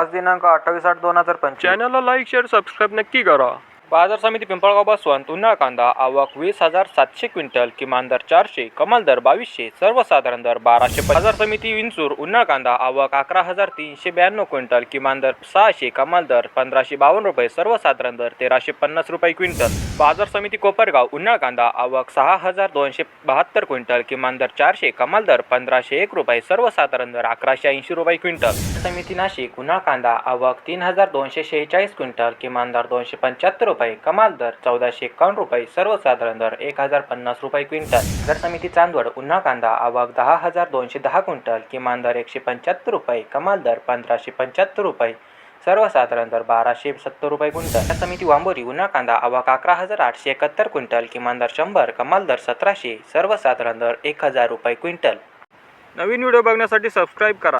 आज दिनांक अठ्ठावीस आठ दोन हजार पंचवीस. चॅनलला लाईक शेअर सबस्क्राईब नक्की करा. बाजार समिती पिंपळगाव बसवंत उन्हाळ कांदा आवक वीस हजार सातशे क्विंटल किमान दर चारशे कमाल दर बावीसशे सर्वसाधारण दर बाराशे बाजार समिती विंचूर उन्हाळ कांदा आवक अकरा हजार तीनशे ब्याण्णव क्विंटल किमान दर सहाशे कमाल दर पंधराशे बावन्न रुपये सर्वसाधारण दर तेराशे पन्नास रुपये क्विंटल. बाजार समिती कोपरगाव उन्हाळ कांदा आवक सहा हजार दोनशे बहात्तर क्विंटल किमान दर चारशे कमाल दर पंधराशे एक रुपये सर्वसाधारण दर अकराशे ऐंशी रुपये क्विंटल. समिती नाशिक उन्हाळ कांदा आवक तीन हजार दोनशे शेहेचाळीस क्विंटल किमान दर दोनशे पंच्याहत्तर रुपये. रुपये कमाल दर चौदाशे एकावन्न रुपये सर्वसाधारण दर एक हजार पन्नास रुपये क्विंटल. दर समिती चांदवड उन्हा कांदा आवक दहा हजार दोनशे दहा क्विंटल किमान दर एकशे पंच्याहत्तर रुपये कमाल दर पंधराशे पंच्याहत्तर रुपये. सर्वसाधारण दर बाराशे सत्तर रुपये क्विंटल. दर समिती वांबोरी उन्हा कांदा आवक अकरा हजार आठशे एकाहत्तर क्विंटल किमान दर शंभर कमाल दर सतराशे. सर्वसाधारण दर एक हजार रुपये क्विंटल. नवीन व्हिडिओ बघण्यासाठी सबस्क्राईब करा.